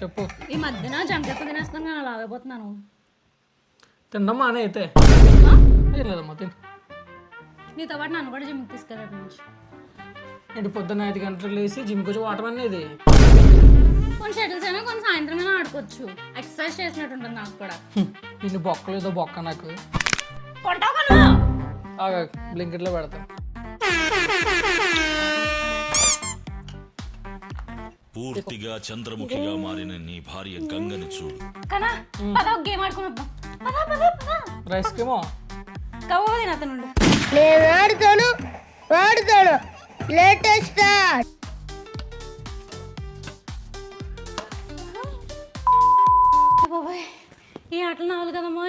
చెప్పు. ఈ మధ్యన జంక ఎక్కువ తినేస్తున్నాను నేను అలాగైపోతున్నాను తిందమ్మా అని అయితే. లేదమ్మా తిని. నీతో పాటు నన్ను కూడా జిమ్కి తీసుకెళ్ళాడు నుంచి. ఏంటి పొద్దున్న ఐదు గంటలకు లేచి జిమ్కి వచ్చి వాటర్ అనేది? కొన్ని షటిల్స్ అయినా కొన్ని సాయంత్రం అయినా ఆడుకోవచ్చు. ఎక్సర్సైజ్ చేసినట్టు ఉంటుంది నాకు కూడా. ఇన్ని బొక్కలు ఏదో బొక్క నాకు. బ్లింకెట్లో పెడతా. పూర్తిగా చంద్రముఖిగా మారిన నీ భార్య గంగని చూడు. కనా పద ఒక గేమ్ పద పద నేను లేటెస్ట్ బాబాయ్ ఈ ఆటలు నావలు కదమ్మా